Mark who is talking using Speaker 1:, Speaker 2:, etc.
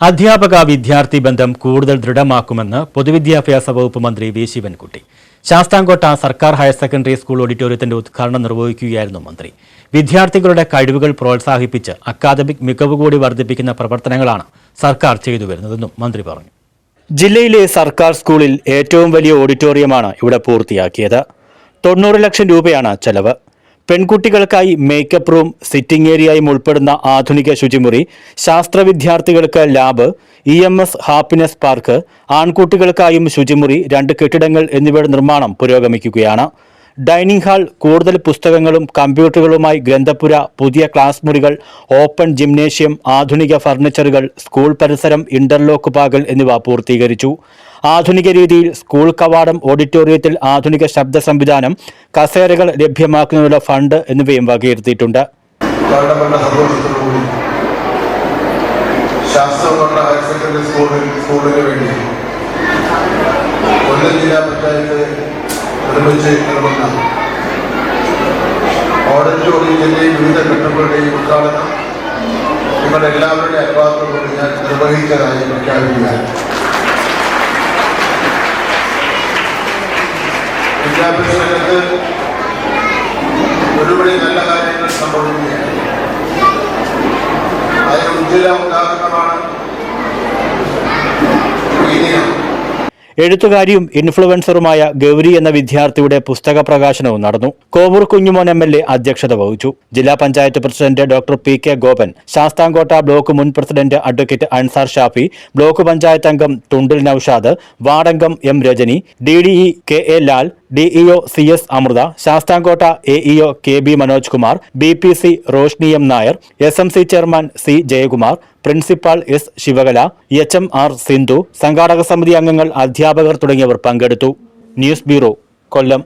Speaker 1: അധ്യാപക വിദ്യാർത്ഥി ബന്ധം കൂടുതൽ ദൃഢമാക്കുമെന്ന് പൊതുവിദ്യാഭ്യാസ വകുപ്പ് മന്ത്രി വി ശിവൻകുട്ടി. ശാസ്താംകോട്ട സർക്കാർ ഹയർ സെക്കൻഡറി സ്കൂൾ ഓഡിറ്റോറിയത്തിന്റെ ഉദ്ഘാടനം നിർവഹിക്കുകയായിരുന്നു മന്ത്രി. വിദ്യാർത്ഥികളുടെ കഴിവുകൾ പ്രോത്സാഹിപ്പിച്ച് അക്കാദമിക് മികവ് കൂടി വർദ്ധിപ്പിക്കുന്ന പ്രവർത്തനങ്ങളാണ് സർക്കാർ ചെയ്തു വരുന്നതെന്നും മന്ത്രി പറഞ്ഞു. ജില്ലയിലെ സർക്കാർ സ്കൂളിൽ ഏറ്റവും വലിയ ഓഡിറ്റോറിയമാണ് ഇവിടെ പൂർത്തിയാക്കിയത്. തൊണ്ണൂറ് ലക്ഷം രൂപയാണ് ചെലവ്. പെൺകുട്ടികൾക്കായി മേക്കപ്പ് റൂം സിറ്റിംഗ് ഏരിയയും ഉൾപ്പെടുന്ന ആധുനിക ശുചിമുറി ശാസ്ത്ര വിദ്യാർത്ഥികൾക്ക് lab E M S happiness park ആൺകുട്ടികൾക്കായും ശുചിമുറി രണ്ട് കെട്ടിടങ്ങൾ എന്നിവയുടെ നിർമ്മാണം പുരോഗമിക്കുകയാണ്. ഡൈനിങ് ഹാൾ കൂടുതൽ പുസ്തകങ്ങളും കമ്പ്യൂട്ടറുകളുമായി ഗ്രന്ഥപുര പുതിയ ക്ലാസ് മുറികൾ ഓപ്പൺ ജിംനേഷ്യം ആധുനിക ഫർണിച്ചറുകൾ സ്കൂൾ പരിസരം ഇന്റർലോക്ക് പാകൽ എന്നിവ പൂർത്തീകരിച്ചു. ആധുനിക രീതിയിൽ സ്കൂൾ കവാടം ഓഡിറ്റോറിയത്തിൽ ആധുനിക ശബ്ദ സംവിധാനം കസേരകൾ ലഭ്യമാക്കുന്നതിനുള്ള ഫണ്ട് എന്നിവയും വകയിരുത്തിയിട്ടുണ്ട്.
Speaker 2: വളരെ ഹയർ സെക്കൻഡറി സ്കൂളിൽ സ്കൂളിന് വേണ്ടി കൊല്ലം ജില്ലാ പഞ്ചായത്ത് നിർമ്മിച്ച് നൽകുന്ന ഓഡിറ്റോറിയത്തിന്റെയും വിവിധ ഘട്ടങ്ങളുടെയും ഉദ്ഘാടനം. നിങ്ങളുടെ എല്ലാവരുടെയും അനുവാദത്തോടുകൂടി ഞാൻ നിർവഹിച്ചതായി പ്രഖ്യാപിക്കുകയാണ്. വിദ്യാഭ്യാസ രംഗത്ത് ഒരുപടി നല്ല കാര്യങ്ങൾ സംഭവിക്കുകയാണ്. അതിന് ഉജ്ജ്വല ഉദാഹരണമാണ്
Speaker 1: എഴുത്തുകാരിയും ഇൻഫ്ലുവൻസറുമായ ഗൗരി എന്ന വിദ്യാർത്ഥിയുടെ പുസ്തക പ്രകാശനവും നടന്നു. Kovoor Kunjumon M L A അധ്യക്ഷത വഹിച്ചു. ജില്ലാ panchayat president doctor P K Gopan Sasthamkotta block മുൻ president advocate Ansar Shafi block panchayat അംഗം Thundil Naushad വാർഡംഗം M Rajani D D E K A Lal D E O C S Amritha Sasthamkotta A E O K B Manoj Kumar B P C Roshni M Nair S M C chairman C Jayakumar principal S Sivakala H M R Sindhu സംഘാടക സമിതി അംഗങ്ങൾ അധ്യാപകർ തുടങ്ങിയവർ പങ്കെടുത്തു. News bureau Kollam.